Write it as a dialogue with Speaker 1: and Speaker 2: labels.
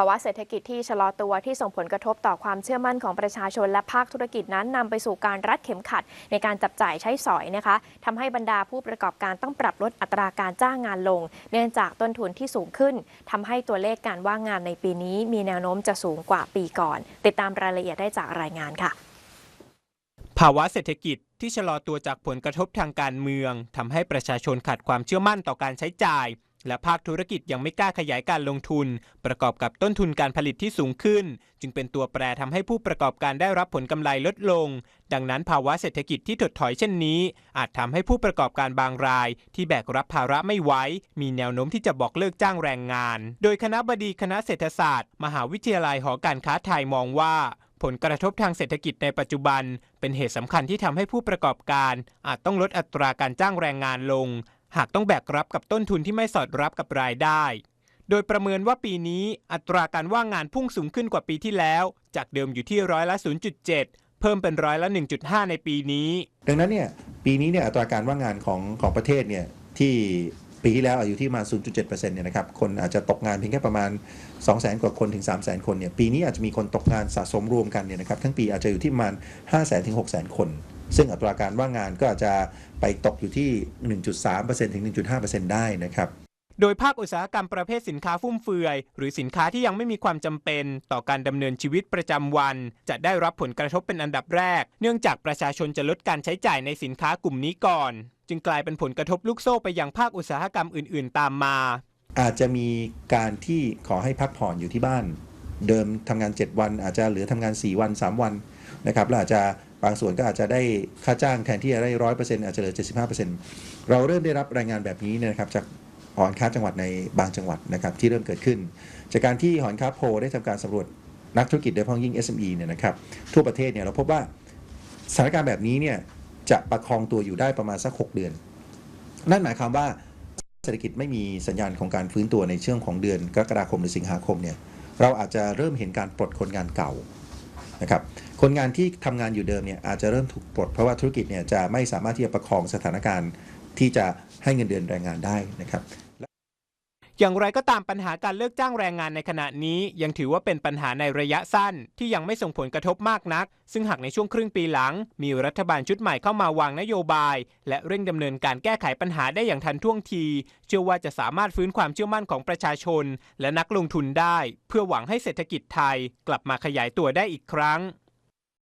Speaker 1: าวะเศรษฐกิจที่ชะลอตัวที่ส่งผลกระทบต่อความเชื่อมั่นของประชาชนและภาคธุรกิจนั้นนำไปสู่การรัดเข็มขัดในการจับจ่ายใช้สอยนะคะทำให้บรรดาผู้ประกอบการต้องปรับลดอัตราการจ้างงานลง เนื่องจากต้นทุนที่สูงขึ้นทำให้ตัวเลขการว่างงานในปีนี้ มีแนวโน้มจะสูงกว่าปีก่อน ติดตามรายละเอียดได้จากรายงานค่ะ
Speaker 2: ภาวะเศรษฐกิจที่ชะลอตัวจากผลกระทบทางการเมืองทำให้ประชาชนขาดความเชื่อมั่นต่อการใช้จ่าย และภาคธุรกิจยังไม่กล้าขยายการลงทุน ประกอบกับต้นทุนการผลิตที่สูงขึ้น จึงเป็นตัวแปรทำให้ผู้ประกอบการได้รับผลกำไรลดลง ดังนั้นภาวะเศรษฐกิจที่ถดถอยเช่นนี้ อาจทำให้ผู้ประกอบการบางราย ที่แบกรับภาระไม่ไหวมีแนวโน้มที่จะบอกเลิกจ้างแรงงาน โดยคณะบดีคณะเศรษฐศาสตร์ มหาวิทยาลัยหอการค้าไทยมองว่าผลกระทบทางเศรษฐกิจในปัจจุบัน เป็นเหตุสำคัญที่ทำให้ผู้ประกอบการ อาจต้องลดอัตราการจ้างแรงงานลง หากต้องแบกรับกับต้นทุนที่ไม่สอดรับกับรายได้ โดยประเมินว่าปีนี้อัตราการว่างงานพุ่งสูงขึ้นกว่าปีที่แล้ว จากเดิมอยู่ที่ร้อยละ 0.7 เพิ่มเป็นร้อยละ 1.5 ในปีนี้
Speaker 3: ดังนั้นเนี่ยปีนี้เนี่ยอัตราการว่างงานของของประเทศเนี่ยที่ปีที่แล้วอายุที่ประมาณ0.7%เนี่ยนะครับ คนอาจจะตกงานเพียงแค่ประมาณ 200,000 กว่าคนถึง 300,000 คนเนี่ย ปีนี้อาจจะมีคนตกงานสะสมรวมกันเนี่ยนะครับ ทั้งปีอาจจะอยู่ที่ประมาณ 500,000 ถึง 600,000 คน ซึ่งอัตราการว่างงานก็อาจจะไปตกอยู่ที่ 1.3%ถึง 1.5%ได้นะครับ
Speaker 2: โดยภาคอุตสาหกรรมประเภทสินค้าฟุ่มเฟือย หรือสินค้าที่ยังไม่มีความจำเป็นต่อการดำเนินชีวิตประจำวัน จะได้รับผลกระทบเป็นอันดับแรก เนื่องจากประชาชนจะลดการใช้จ่ายในสินค้ากลุ่มนี้ก่อน จึงกลายเป็นผลกระทบลูกโซ่ไปยังภาคอุตสาหกรรมอื่น ๆ ตามมา
Speaker 3: อาจจะมีการที่ขอให้พักผ่อนอยู่ที่บ้าน เดิมทำงาน 7 วัน อาจจะเหลือทำงาน 4 วัน 3 วันนะครับแล้วอาจจะบางส่วนก็อาจจะได้ค่าจ้างแทนที่จะได้ร้อยเปอร์เซ็นต์อาจจะเหลือ75%เปอร์เซ็นต์เราเริ่มได้รับรายงานแบบนี้นะครับจากหอการค้าจังหวัดในบางจังหวัดนะครับที่เริ่มเกิดขึ้น จากการที่หอการค้าโพได้ทำการสำรวจนักธุรกิจโดยเฉพาะยิ่ง SME เนี่ยนะครับทั่วประเทศเนี่ยเราพบว่าสถานการณ์แบบนี้เนี่ยจะประคองตัวอยู่ได้ประมาณสัก 6 เดือน นั่นหมายความว่าเศรษฐกิจไม่มีสัญญาณของการฟื้นตัวในช่วงของเดือนกรกฎาคมหรือสิงหาคมเนี่ย เราอาจจะเริ่มเห็นการปลดคนงานเก่านะครับคนงานที่ทำงานอยู่เดิมเนี่ยอาจจะเริ่มถูกปลดเพราะว่าธุรกิจเนี่ยจะไม่สามารถที่จะประคองสถานการณ์ที่จะให้เงินเดือนแรงงานได้นะครับ
Speaker 2: อย่างไรก็ตามปัญหาการเลิกจ้างแรงงานในขณะนี้ยังถือว่าเป็นปัญหาในระยะสั้นที่ยังไม่ส่งผลกระทบมากนัก ซึ่งหากในช่วงครึ่งปีหลัง มีรัฐบาลชุดใหม่เข้ามาวางนโยบาย และเร่งดำเนินการแก้ไขปัญหาได้อย่างทันท่วงที เชื่อว่าจะสามารถฟื้นความเชื่อมั่นของประชาชน และนักลงทุนได้ เพื่อหวังให้เศรษฐกิจไทย กลับมาขยายตัวได้อีกครั้ง